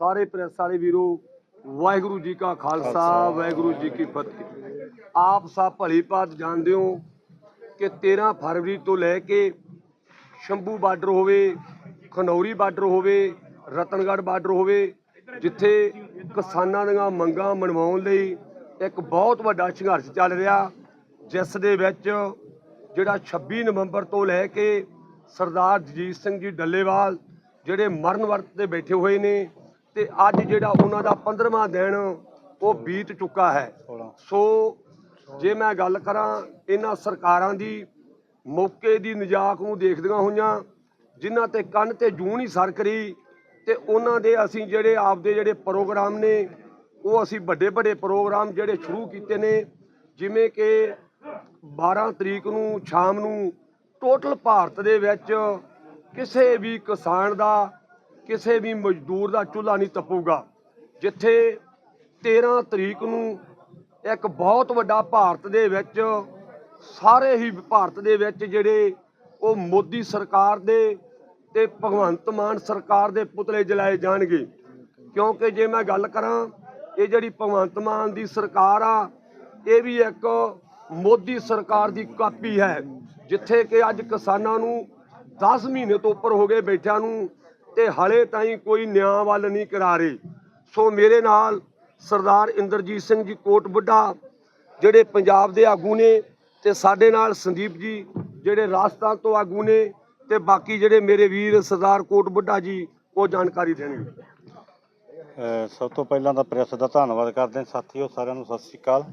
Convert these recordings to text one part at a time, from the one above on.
ਸਾਰੇ ਪ੍ਰੈਸ ਵਾਲੇ ਵੀਰੋ ਵਾਹਿਗੁਰੂ ਜੀ ਕਾ ਖਾਲਸਾ ਵਾਹਿਗੁਰੂ ਜੀ ਕੀ ਫਤਿਹ। ਆਪ ਸਭ ਭਲੀ ਭਾਤ ਜਾਣਦੇ ਹੋ ਕਿ 13 ਫਰਵਰੀ ਤੋਂ ਲੈ ਕੇ ਸ਼ੰਭੂ ਬਾਰਡਰ ਹੋਵੇ ਖਨੌਰੀ ਬਾਰਡਰ ਹੋਵੇ ਰਤਨਗੜ੍ਹ ਬਾਰਡਰ ਹੋਵੇ ਜਿੱਥੇ ਕਿਸਾਨਾਂ ਦੀਆਂ ਮੰਗਾਂ ਮਨਵਾਉਣ ਲਈ ਇੱਕ ਬਹੁਤ ਵੱਡਾ ਸੰਘਰਸ਼ ਚੱਲ ਰਿਹਾ ਜਿਸ ਦੇ ਵਿੱਚ ਜਿਹੜਾ 26 ਨਵੰਬਰ ਤੋਂ ਲੈ ਕੇ ਸਰਦਾਰ ਜਗਜੀਤ ਸਿੰਘ ਜੀ ਡੱਲੇਵਾਲ ਜਿਹੜੇ ਮਰਨ ਵਰਤ ਤੇ ਬੈਠੇ ਹੋਏ ਨੇ ਤੇ ਅੱਜ ਜਿਹੜਾ ਉਹਨਾਂ ਦਾ 15ਵਾਂ ਦਿਨ ਉਹ ਬੀਤ ਚੁੱਕਾ ਹੈ। ਸੋ ਜੇ ਮੈਂ ਗੱਲ ਕਰਾਂ ਇਹਨਾਂ ਸਰਕਾਰਾਂ ਦੀ ਮੌਕੇ ਦੀ ਨਜਾਕ ਨੂੰ ਦੇਖਦੀਆਂ ਹੋਈਆਂ ਜਿਨ੍ਹਾਂ ਤੇ ਕੰਨ ਤੇ ਜੂੰ ਨਹੀਂ ਸਰ ਕਰੀ ਤੇ ਉਹਨਾਂ ਦੇ ਅਸੀਂ ਜਿਹੜੇ ਆਪਦੇ ਜਿਹੜੇ ਪ੍ਰੋਗਰਾਮ ਨੇ ਉਹ ਅਸੀਂ ਵੱਡੇ ਵੱਡੇ ਪ੍ਰੋਗਰਾਮ ਜਿਹੜੇ ਸ਼ੁਰੂ ਕੀਤੇ ਨੇ ਜਿਵੇਂ ਕਿ 12 ਤਰੀਕ ਨੂੰ ਸ਼ਾਮ ਨੂੰ ਟੋਟਲ ਭਾਰਤ ਦੇ ਵਿੱਚ ਕਿਸੇ ਵੀ ਕਿਸਾਨ ਦਾ ਕਿਸੇ ਵੀ ਮਜ਼ਦੂਰ ਦਾ ਚੁੱਲ੍ਹਾ ਨਹੀਂ ਤਪੂਗਾ। ਜਿੱਥੇ 13 ਤਰੀਕ ਨੂੰ ਇੱਕ ਬਹੁਤ ਵੱਡਾ ਭਾਰਤ ਦੇ ਵਿੱਚ, ਸਾਰੇ ਹੀ ਭਾਰਤ ਦੇ ਵਿੱਚ ਜਿਹੜੇ ਉਹ ਮੋਦੀ ਸਰਕਾਰ ਦੇ ਤੇ ਭਗਵੰਤ ਮਾਨ ਸਰਕਾਰ ਦੇ ਪੁਤਲੇ ਜਲਾਏ ਜਾਣਗੇ। ਕਿਉਂਕਿ ਜੇ ਮੈਂ ਗੱਲ ਕਰਾਂ, ਇਹ ਜਿਹੜੀ ਭਗਵੰਤ ਮਾਨ ਦੀ ਸਰਕਾਰ ਆ, ਇਹ ਵੀ ਇੱਕ ਮੋਦੀ ਸਰਕਾਰ ਦੀ ਕਾਪੀ ਹੈ, ਜਿੱਥੇ ਕਿ ਅੱਜ ਕਿਸਾਨਾਂ ਨੂੰ 10 ਮਹੀਨੇ ਤੋਂ ਉੱਪਰ ਹੋ ਗਏ ਬੈਠਿਆਂ ਨੂੰ ਤੇ ਹਲੇ ਤਾਈਂ ਕੋਈ ਨਿਆਂ ਵੱਲ ਨਹੀਂ ਕਰਾ ਰਹੇ ਸੋ ਮੇਰੇ ਨਾਲ ਸਰਦਾਰ ਇੰਦਰਜੀਤ ਸਿੰਘ ਜੀ ਕੋਟ ਬੁੱਢਾ, ਜਿਹੜੇ ਪੰਜਾਬ ਦੇ ਆਗੂ ਨੇ ਤੇ ਸਾਡੇ ਨਾਲ ਸੰਦੀਪ ਜੀ, ਜਿਹੜੇ ਰਾਜਸਥਾਨ ਤੋਂ ਆਗੂ ਨੇ ਤੇ ਬਾਕੀ ਜਿਹੜੇ ਮੇਰੇ ਵੀਰ ਸਰਦਾਰ ਕੋਟ ਬੁੱਢਾ ਜੀ, ਉਹ ਜਾਣਕਾਰੀ ਦੇਣਗੇ। ਸਭ ਤੋਂ ਪਹਿਲਾਂ ਤਾਂ ਪ੍ਰੈਸ ਦਾ ਧੰਨਵਾਦ ਕਰਦੇ ਹਾਂ ਸਾਥੀਓ, ਸਾਰਿਆਂ ਨੂੰ ਸਤਿ ਸ੍ਰੀ ਅਕਾਲ।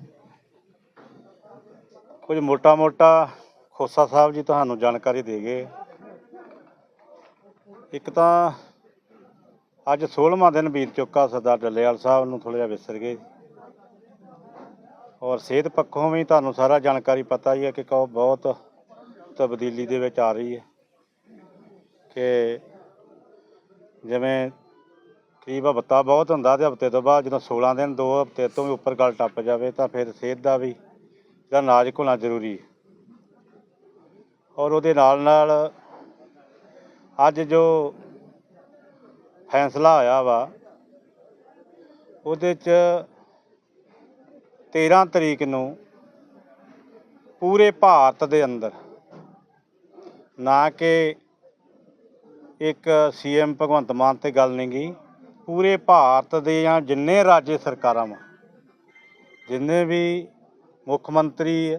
ਕੁਝ ਮੋਟਾ-ਮੋਟਾ ਖੋਸਾ ਸਾਹਿਬ ਜੀ ਤੁਹਾਨੂੰ ਜਾਣਕਾਰੀ ਦੇ ਗਏ ਇੱਕ ਤਾਂ ਅੱਜ 16ਵਾਂ ਦਿਨ ਬੀਤ ਚੁੱਕਾ ਸਰਦਾਰ ਡੱਲੇਵਾਲ ਸਾਹਿਬ ਨੂੰ ਥੋੜ੍ਹਾ ਜਿਹਾ ਵਿਸਰ ਗਏ। ਔਰ ਸਿਹਤ ਪੱਖੋਂ ਵੀ ਤੁਹਾਨੂੰ ਸਾਰਾ ਜਾਣਕਾਰੀ ਪਤਾ ਹੀ ਹੈ ਕਿ ਕਹੋ ਬਹੁਤ ਤਬਦੀਲੀ ਦੇ ਵਿੱਚ ਆ ਰਹੀ ਹੈ ਕਿ ਜਿਵੇਂ ਕਰੀਬ ਹਫ਼ਤਾ ਬਹੁਤ ਹੁੰਦਾ ਤੇ ਹਫ਼ਤੇ ਤੋਂ ਬਾਅਦ ਜਦੋਂ 16 ਦਿਨ, ਦੋ ਹਫ਼ਤੇ ਤੋਂ ਵੀ ਉੱਪਰ ਗੱਲ ਟੱਪ ਜਾਵੇ ਤਾਂ ਫਿਰ ਸਿਹਤ ਦਾ ਵੀ ਜਿਹੜਾ ਨਾਜ਼ੁਕ ਹੋਣਾ ਜ਼ਰੂਰੀ ਹੈ। ਔਰ ਉਹਦੇ ਨਾਲ ਨਾਲ ਅੱਜ ਜੋ ਫੈਸਲਾ ਹੋਇਆ ਵਾ, ਉਹਦੇ ਚ 13 ਤਰੀਕ ਨੂੰ ਪੂਰੇ ਭਾਰਤ ਦੇ ਅੰਦਰ, ਨਾ ਕਿ ਇੱਕ ਸੀਐਮ ਭਗਵੰਤ ਮਾਨ ਤੇ ਗੱਲ ਨਹੀਂ ਗਈ, ਪੂਰੇ ਭਾਰਤ ਦੇ ਜਾਂ ਜਿੰਨੇ ਰਾਜ ਸਰਕਾਰਾਂ ਵਾ, ਜਿੰਨੇ ਵੀ ਮੁੱਖ ਮੰਤਰੀ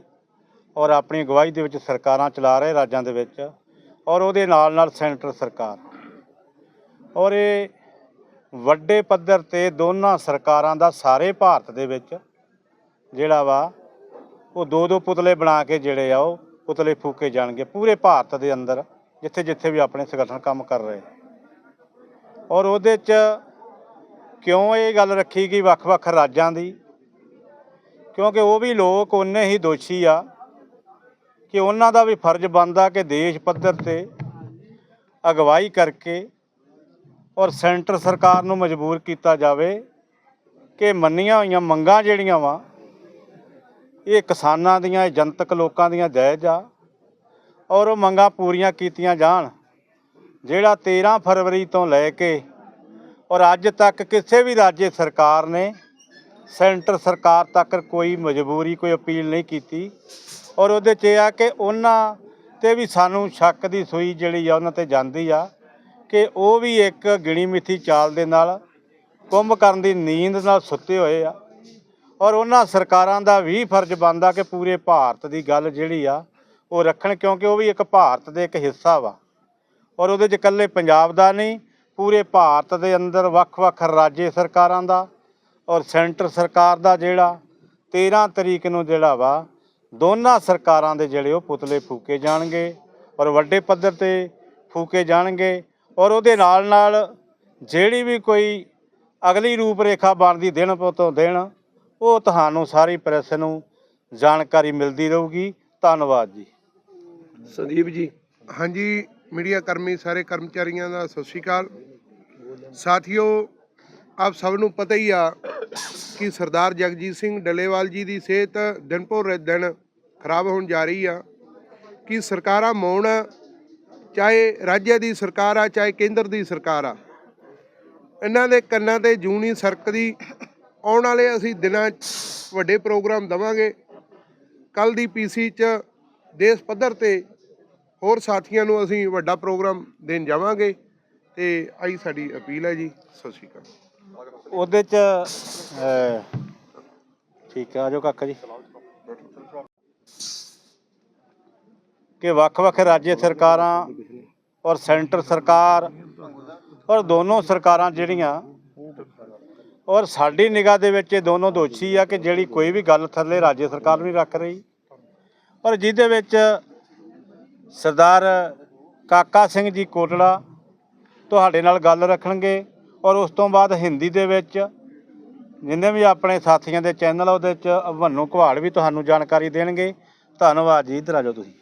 ਔਰ ਆਪਣੀ ਅਗਵਾਈ ਦੇ ਵਿੱਚ ਸਰਕਾਰਾਂ ਚਲਾ ਰਹੇ ਰਾਜਾਂ ਦੇ ਵਿੱਚ ਔਰ ਉਹਦੇ ਨਾਲ ਨਾਲ ਸੈਂਟਰ ਸਰਕਾਰ। ਔਰ ਇਹ ਵੱਡੇ ਪੱਧਰ ਤੇ ਦੋਨਾਂ ਸਰਕਾਰਾਂ ਦਾ ਸਾਰੇ ਭਾਰਤ ਦੇ ਵਿੱਚ ਜਿਹੜਾ ਵਾ, ਉਹ ਦੋ ਦੋ ਪੁਤਲੇ ਬਣਾ ਕੇ ਜਿਹੜੇ ਆ, ਉਹ ਪੁਤਲੇ ਫੂਕੇ ਜਾਣਗੇ ਪੂਰੇ ਭਾਰਤ ਦੇ ਅੰਦਰ ਜਿੱਥੇ ਜਿੱਥੇ ਵੀ ਆਪਣੇ ਸੰਗਠਨ ਕੰਮ ਕਰ ਰਹੇ। ਔਰ ਉਹਦੇ 'ਚ ਕਿਉਂ ਇਹ ਗੱਲ ਰੱਖੀ ਗਈ ਵੱਖ-ਵੱਖ ਰਾਜਾਂ ਦੀ? ਕਿਉਂਕਿ ਉਹ ਵੀ ਲੋਕ ਉਨੇ ਹੀ ਦੋਸ਼ੀ ਆ। ਕਿ ਉਹਨਾਂ ਦਾ ਵੀ ਫਰਜ਼ ਬਣਦਾ ਕਿ ਦੇਸ਼ ਪੱਧਰ ਤੇ ਅਗਵਾਈ ਕਰਕੇ ਔਰ ਸੈਂਟਰ ਸਰਕਾਰ ਨੂੰ ਮਜਬੂਰ ਕੀਤਾ ਜਾਵੇ ਕਿ ਮੰਨੀਆਂ ਹੋਈਆਂ ਮੰਗਾਂ ਜਿਹੜੀਆਂ ਵਾ, ਇਹ ਕਿਸਾਨਾਂ ਦੀਆਂ, ਇਹ ਜਨਤਕ ਲੋਕਾਂ ਦੀਆਂ ਜਾਇਜ਼ ਆ ਔਰ ਉਹ ਮੰਗਾਂ ਪੂਰੀਆਂ ਕੀਤੀਆਂ ਜਾਣ, ਜਿਹੜਾ 13 ਫਰਵਰੀ ਤੋਂ ਲੈ ਕੇ ਔਰ ਅੱਜ ਤੱਕ ਕਿਸੇ ਵੀ ਰਾਜ ਸਰਕਾਰ ਨੇ ਸੈਂਟਰ ਸਰਕਾਰ ਤੱਕ ਕੋਈ ਮਜਬੂਰੀ, ਕੋਈ ਅਪੀਲ ਨਹੀਂ ਕੀਤੀ। ਔਰ ਉਹਦੇ 'ਚ ਇਹ ਆ ਕਿ ਉਹਨਾਂ ਤੇ ਵੀ ਸਾਨੂੰ ਸ਼ੱਕ ਦੀ ਸੂਈ ਜਿਹੜੀ ਆ, ਉਹਨਾਂ ਤੇ ਜਾਂਦੀ ਆ ਕਿ ਉਹ ਵੀ ਇੱਕ ਗਿਣੀ ਮਿੱਥੀ ਚਾਲ ਦੇ ਨਾਲ ਕੁੰਭ ਕਰਨ ਦੀ ਨੀਂਦ ਨਾਲ ਸੁੱਤੇ ਹੋਏ ਆ। ਔਰ ਉਹਨਾਂ ਸਰਕਾਰਾਂ ਦਾ ਵੀ ਫਰਜ਼ ਬਣਦਾ ਕਿ ਪੂਰੇ ਭਾਰਤ ਦੀ ਗੱਲ ਜਿਹੜੀ ਆ, ਉਹ ਰੱਖਣ ਕਿਉਂਕਿ ਉਹ ਵੀ ਇੱਕ ਭਾਰਤ ਦੇ ਇੱਕ ਹਿੱਸਾ ਵਾ। ਔਰ ਉਹਦੇ 'ਚ ਇਕੱਲੇ ਪੰਜਾਬ ਦਾ ਨਹੀਂ, ਪੂਰੇ ਭਾਰਤ ਦੇ ਅੰਦਰ ਵੱਖ-ਵੱਖ ਰਾਜੇ ਸਰਕਾਰਾਂ ਦਾ ਔਰ ਸੈਂਟਰ ਸਰਕਾਰ ਦਾ ਜਿਹੜਾ 13 ਤਰੀਕ ਨੂੰ ਜਿਹੜਾ ਵਾ ਦੋਨਾਂ ਸਰਕਾਰਾਂ ਦੇ ਜਿਹੜੇ ਉਹ ਪੁਤਲੇ ਫੂਕੇ ਜਾਣਗੇ ਔਰ ਵੱਡੇ ਪੱਧਰ ਤੇ ਫੂਕੇ ਜਾਣਗੇ ਔਰ ਉਹਦੇ ਨਾਲ ਨਾਲ ਜਿਹੜੀ ਵੀ ਕੋਈ ਅਗਲੀ ਰੂਪ ਰੇਖਾ ਬਣਦੀ ਦਿਨ ਤੋਂ ਦਿਨ ਉਹ ਤੁਹਾਨੂੰ ਸਾਰੀ ਪ੍ਰੈਸ ਨੂੰ ਜਾਣਕਾਰੀ ਮਿਲਦੀ ਰਹੂਗੀ। ਧੰਨਵਾਦ ਜੀ। ਸੰਦੀਪ ਜੀ। ਹਾਂਜੀ ਮੀਡੀਆ ਕਰਮੀ ਸਾਰੇ ਕਰਮਚਾਰੀਆਂ ਦਾ ਸਤਿ ਸ਼੍ਰੀ ਅਕਾਲ। ਸਾਥੀਓ ਆਪ ਸਭ ਨੂੰ ਪਤਾ ਹੀ ਆ ਕਿ ਸਰਦਾਰ ਜਗਜੀਤ ਸਿੰਘ ਡੱਲੇਵਾਲ ਜੀ ਦੀ ਸਿਹਤ ਦਿਨ ਪਰ ਦਿਨ ਖਰਾਬ ਹੋਣ ਜਾ ਰਹੀ ਆ, ਕਿ ਸਰਕਾਰਾਂ ਮੌਨ ਚਾਹੇ ਰਾਜ ਦੀ ਸਰਕਾਰ ਆ, ਚਾਹੇ ਕੇਂਦਰ ਦੀ ਸਰਕਾਰ ਆ। ਇਹਨਾਂ ਦੇ ਕੰਨਾਂ ਤੇ ਜੂਨੀ ਨਹੀਂ ਸਰਕਦੀ। ਆਉਣ ਵਾਲੇ ਅਸੀਂ ਦਿਨਾਂ ਵੱਡੇ ਪ੍ਰੋਗਰਾਮ ਦਵਾਂਗੇ। ਕੱਲ ਦੀ ਪੀਸੀ 'ਚ ਦੇਸ਼ ਪੱਧਰ ਤੇ ਹੋਰ ਸਾਥੀਆਂ ਨੂੰ ਅਸੀਂ ਵੱਡਾ ਪ੍ਰੋਗਰਾਮ ਦੇਣ ਜਾਵਾਂਗੇ। ਤੇ ਆਈ ਸਾਡੀ ਅਪੀਲ ਹੈ ਜੀ। ਸਤਿ ਸ਼੍ਰੀ ਅਕਾਲ। ਉਹਦੇ ਚ ਅਹ, ਠੀਕ ਆ ਆਜੋ ਕਾਕਾ ਜੀ। ਕਿ ਵੱਖ-ਵੱਖ ਰਾਜ ਸਰਕਾਰਾਂ ਔਰ ਸੈਂਟਰ ਸਰਕਾਰ ਔਰ ਦੋਨੋਂ ਸਰਕਾਰਾਂ ਜਿਹੜੀਆਂ ਔਰ ਸਾਡੀ ਨਿਗਾਹ ਦੇ ਵਿੱਚ ਇਹ ਦੋਨੋਂ ਦੋਸ਼ੀ ਆ ਕਿ ਜਿਹੜੀ ਕੋਈ ਵੀ ਗੱਲ ਥੱਲੇ ਰਾਜ ਸਰਕਾਰ ਨਹੀਂ ਰੱਖ ਰਹੀ। ਔਰ ਜਿਹਦੇ ਵਿੱਚ ਸਰਦਾਰ ਕਾਕਾ ਸਿੰਘ ਜੀ ਕੋਟਲਾ ਤੁਹਾਡੇ ਨਾਲ ਗੱਲ ਰੱਖਣਗੇ। ਔਰ ਉਸ ਤੋਂ ਬਾਅਦ ਹਿੰਦੀ ਦੇ ਵਿੱਚ ਜਿੰਨੇ ਵੀ ਆਪਣੇ ਸਾਥੀਆਂ ਦੇ ਚੈਨਲ ਉਹਦੇ ਚ ਭੰਨੂ ਘਵਾੜ ਵੀ ਤੁਹਾਨੂੰ ਜਾਣਕਾਰੀ ਦੇਣਗੇ। ਧੰਨਵਾਦ ਜੀ, ਇੱਧਰ ਆ ਜਾਓ ਤੁਸੀਂ।